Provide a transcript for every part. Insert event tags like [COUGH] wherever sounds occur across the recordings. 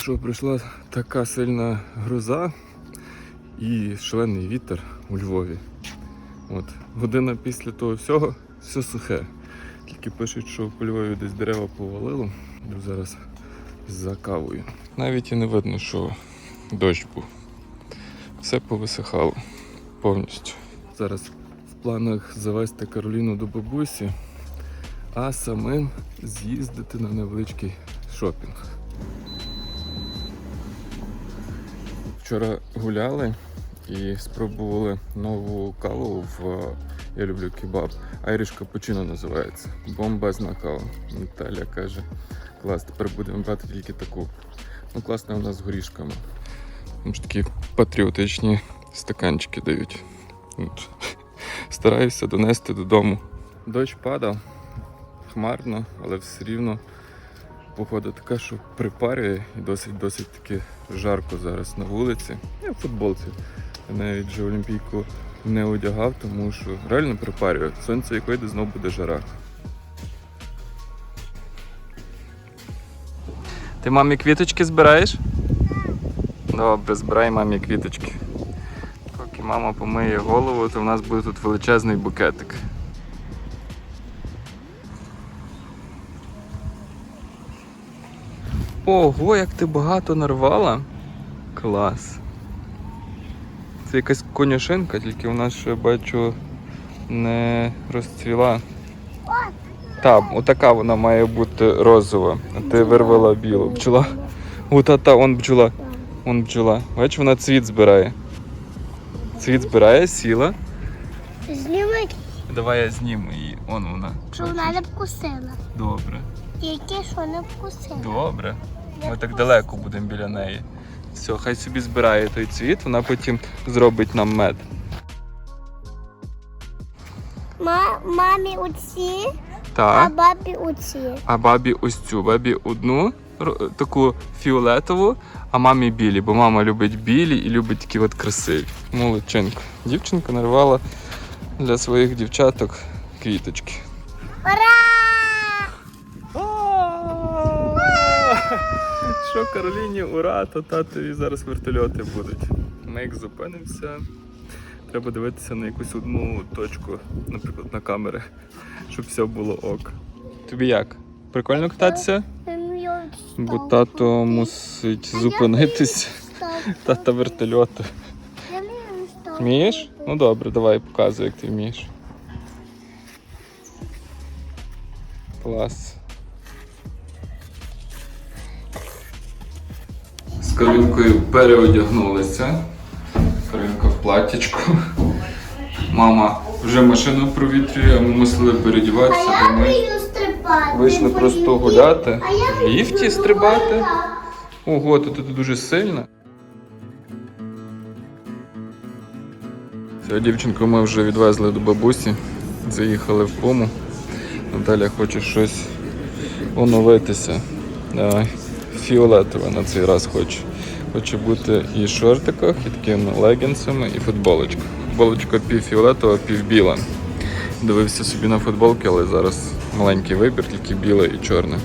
Що прийшла така сильна гроза і шалений вітер у Львові. От, година після того всього все сухе. Тільки пишуть, що по Львові десь дерева повалило. Йду зараз за кавою. Навіть і не видно, що дощ був. Все повисихало повністю. Зараз в планах завести Кароліну до бабусі, а самим з'їздити на невеличкий шопінг. Вчора гуляли і спробували нову каву в я люблю кебаб. Irish Cappuccino називається. Бомбезна кава. Наталя каже, клас, тепер будемо брати тільки таку. Ну, класна вона з горішками. Там ж такі патріотичні стаканчики дають. От. Стараюся донести додому. Дощ падав, хмарно, але все рівно погода така, що припарює і досить досить таки жарко зараз на вулиці. Я в футболці. Я навіть вже олімпійку не одягав, тому що реально припарює. Сонце як вийде, знов буде жара. Ти мамі квіточки збираєш? Добре, збирай мамі квіточки. Поки мама помиє голову, то в нас буде тут величезний букетик. Ого, як ти багато нарвала. Клас. Це якась конюшинка, тільки вона ще бачу не розцвіла. Так, отака вона має бути розова. А ти вирвала білу. Бджола. О, та, та, он бджола. Он бджола. Бачиш, вона цвіт збирає. Цвіт збирає, сіла. Зніми, Давай я зніму її. Он вона. що вона не вкусила. Добре. Тільки що не вкусила. Добре. Ми так далеко будемо біля неї. Все, хай собі збирає той цвіт, вона потім зробить нам мед. Ма, мамі оці, а Так. бабі оці. А бабі ось цю. Бабі одну ро- таку фіолетову, а мамі білі, бо мама любить білі і любить такі от красиві. Молодчинка. Дівчинка нарвала для своїх дівчаток квіточки. Ура! Що Кароліні, ура, то татові зараз вертольоти будуть. Ми як зупинимося, треба дивитися на якусь одну точку, наприклад, на камери, щоб все було ок. Тобі як? Прикольно кататися? Бо тато мусить зупинитись. Тата вертольоту. Вмієш? Ну добре, давай показуй, як ти вмієш. Клас. З Каринкою переодягнулися. Каринка в платтячку. Мама вже машину провітрює, а ми мусили передіватися, бо ми стрибати. вийшли просто гуляти. В ліфті стрибати. Ого, то тут дуже сильно. Цю дівчинку ми вже відвезли до бабусі, заїхали в пому. Наталя хоче щось оновитися. Давай. Фіолетове на цей раз хоче. Хоче бути і в шортиках, і такими легінсами, і футболочка. Футболочка пів фіолетова, пів біла. Дивився собі на футболки, але зараз маленький вибір, тільки біле і чорне.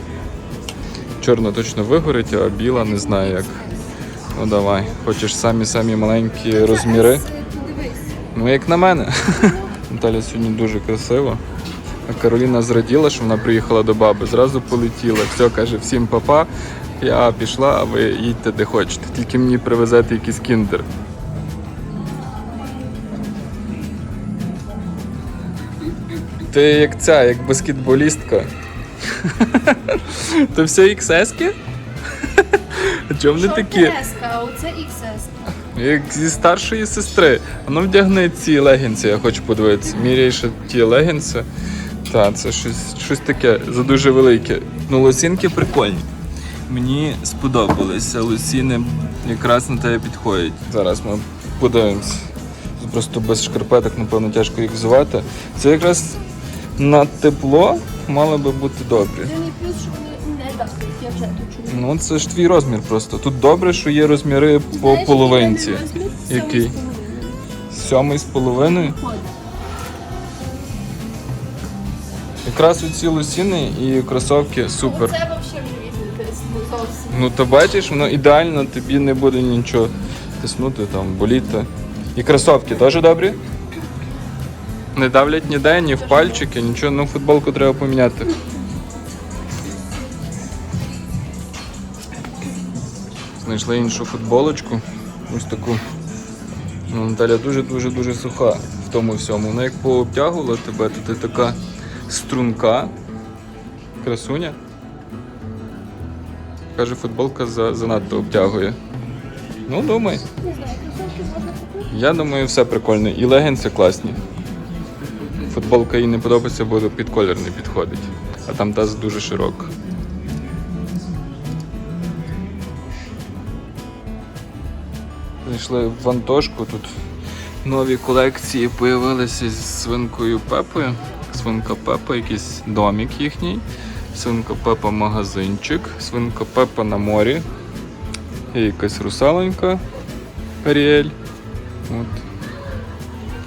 Чорна точно вигорить, а біла не знаю як. Ну давай. Хочеш самі-самі маленькі розміри? Ну, як на мене. [LAUGHS] Наталя сьогодні дуже красива. А Кароліна зраділа, що вона приїхала до баби, зразу полетіла. Все, каже, всім папа. Я пішла, а ви їдьте де хочете. Тільки мені привезете якийсь кіндер. Ти як ця, як баскетболістка. То все XS-ки? А чому вони такі? Еска, а оце XS. Як зі старшої сестри. А ну вдягни ці легінси, я хочу подивитися. Міряй ще ті легінси. Так, це щось, щось таке за дуже велике. Ну, лосінки прикольні. Мені сподобалися. Лосіни якраз на тебе підходять. Зараз ми подивимось. Просто без шкарпеток, напевно, тяжко їх взувати. Це якраз на тепло мало би бути добре. Єдиний плюс, що вони не дають, я вже чую. Ну, це ж твій розмір просто. Тут добре, що є розміри по Знаєш, половинці. який розмір? Який? Сьомий з половиною. Сьомий з половиною. Ходить. Якраз оці лосіни і кросовки супер. Зовсім. Ну то бачиш, воно ідеально, тобі не буде нічого тиснути, там, боліти. І кросовки теж добрі? Не давлять ніде, ні в пальчики, нічого, ну футболку треба поміняти. Знайшли іншу футболочку. Ось таку. Ну, Наталя дуже-дуже дуже суха в тому всьому. Вона як пообтягувала тебе, то ти така струнка. Красуня. Каже, футболка за, занадто обтягує. Ну, думай. Я думаю, все прикольне. І легенси класні. Футболка їй не подобається, бо під колір не підходить. А там таз дуже широка. Зайшли в Антошку. Тут нові колекції появилися з свинкою Пепою. Свинка Пепа, якийсь домик їхній. Свинка Пепа магазинчик. Свинка Пепа на морі. Є якась русаленька. Аріель. От.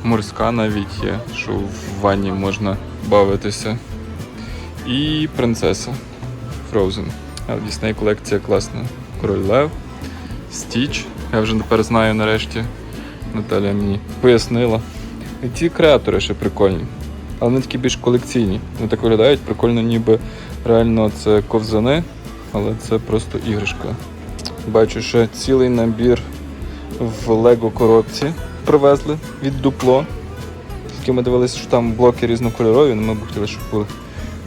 Морська навіть є, що в ванні можна бавитися. І принцеса Frozen. А в Disney колекція класна. Король Лев, Стіч. Я вже тепер знаю нарешті. Наталя мені пояснила. І ці креатори ще прикольні. Але вони такі більш колекційні. Вони так виглядають прикольно, ніби реально це ковзани, але це просто іграшка. Бачу ще цілий набір в Лего коробці привезли від дупло. Тільки ми дивилися, що там блоки різнокольорові, але ми б хотіли, щоб були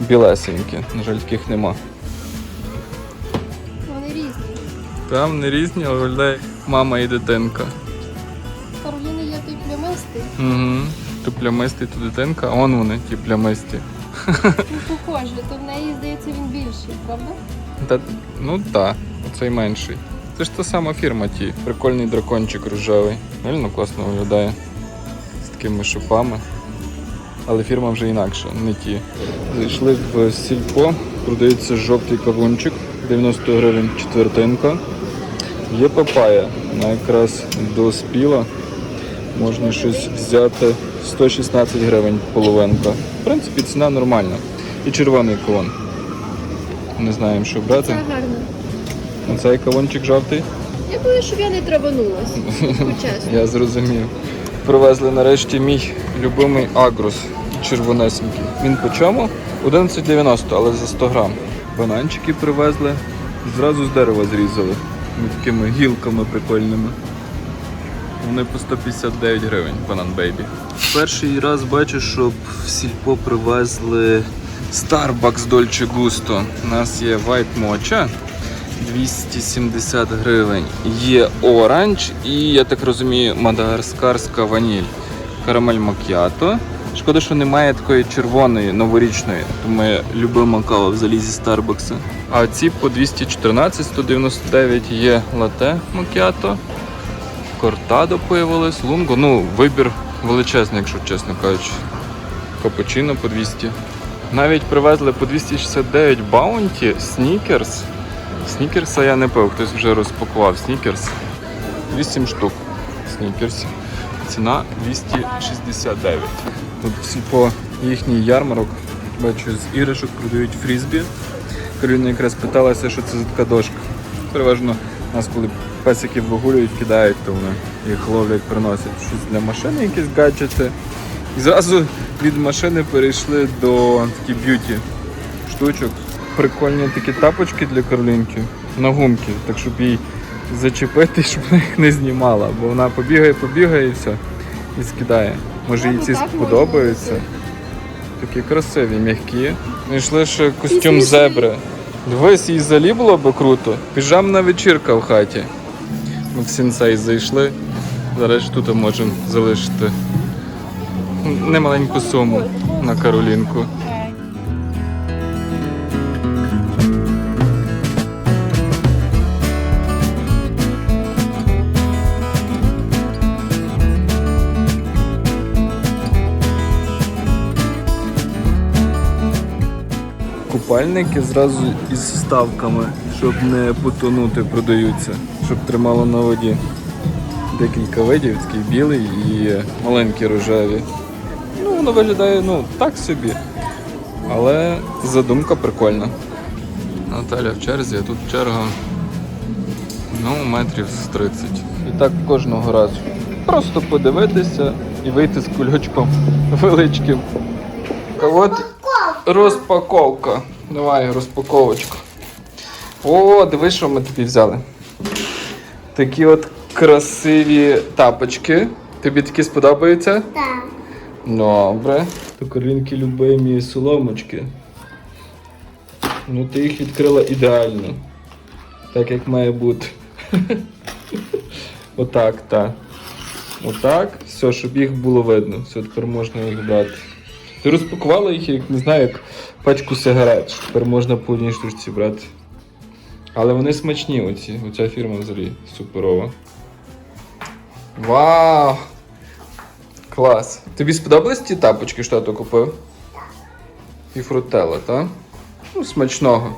білесенькі. На жаль, таких нема. Вони різні. Там не різні, але виглядає мама і дитинка. Кароліни є той плямистий. Угу. То плямистий, то дитинка, а он вони, ті плямисті. Ну, похоже, то в неї, здається, він більший, правда? Та, ну так, оцей менший. Це ж та сама фірма ті. Прикольний дракончик рожевий. Реально класно виглядає. З такими шипами. Але фірма вже інакша, не ті. Зайшли в сільпо, продається жовтий кавунчик, 90 гривень четвертинка. Є папая, вона якраз доспіла. Можна щось взяти 116 гривень половинка. В принципі, ціна нормальна. І червоний кавун. Не знаємо, що брати. Це гарно. Оцей кавунчик жовтий. Я боюсь, щоб я не траванулась. [LAUGHS] Чесно. Я зрозумів. Привезли нарешті мій любимий агрус червонесенький. Він по чому? 11,90, але за 100 грам. Бананчики привезли, зразу з дерева зрізали. Ми такими гілками прикольними. Вони по 159 гривень, банан бейбі. Перший раз бачу, щоб в сільпо привезли Starbucks Dolce Gusto. У нас є White Mocha 270 гривень. Є оранж і, я так розумію, мадагаскарська ваніль. Карамель макіато. Шкода, що немає такої червоної новорічної, то моя любима кава в залізі Старбакса. А ці по 214, 199 є лате макіато. Кортадо появилось, лунго. Ну, вибір величезний, якщо чесно кажучи. Капучино по 200. Навіть привезли по 269 баунті, снікерс. Снікерса я не пив, хтось вже розпакував снікерс. 8 штук снікерс. Ціна 269. Тут по їхній ярмарок, бачу, з іграшок продають фрізбі. Кароліна якраз питалася, що це за така дошка. Переважно нас, коли песиків вигулюють, кидають, то вони їх ловлять, приносять щось для машини, якісь гаджети. І зразу від машини перейшли до такі б'юті штучок. Прикольні такі тапочки для Каролінки на гумки, так щоб їй зачепити, [LAUGHS] щоб вона їх не знімала, бо вона побігає, побігає і все, і скидає. Може їй ці сподобаються. Такі красиві, м'які. Знайшли ще костюм зебри. Дивись, їй залі було би круто. Піжамна вечірка в хаті. Ми в сінсей зайшли. Зараз тут можемо залишити немаленьку суму на Каролінку. Купальники зразу із вставками, щоб не потонути, продаються, щоб тримало на воді. Декілька видів, такий білий і маленькі рожеві. Ну, воно виглядає ну, так собі. Але задумка прикольна. Наталя в черзі, а тут черга ну, метрів з 30. І так кожного разу. Просто подивитися і вийти з кульочком [LAUGHS] величким. От розпаковка. Давай, розпаковочку. О, диви, що ми тобі взяли. Такі от красиві тапочки. Тобі такі сподобаються? Так. Добре. То Каролінки любимі соломочки. Ну, ти їх відкрила ідеально. Так як має бути. [LAUGHS] Отак, так. Отак. Все, щоб їх було видно. Все, тепер можна їх брати. Ти розпакувала їх, як не знаю, як пачку сигарет. Тепер можна по одній штучці брати. Але вони смачні, оці. Оця фірма взагалі суперова. Вау! Клас. Тобі сподобались ті тапочки, що я то купив? І фрутелла, так? Ну, смачного.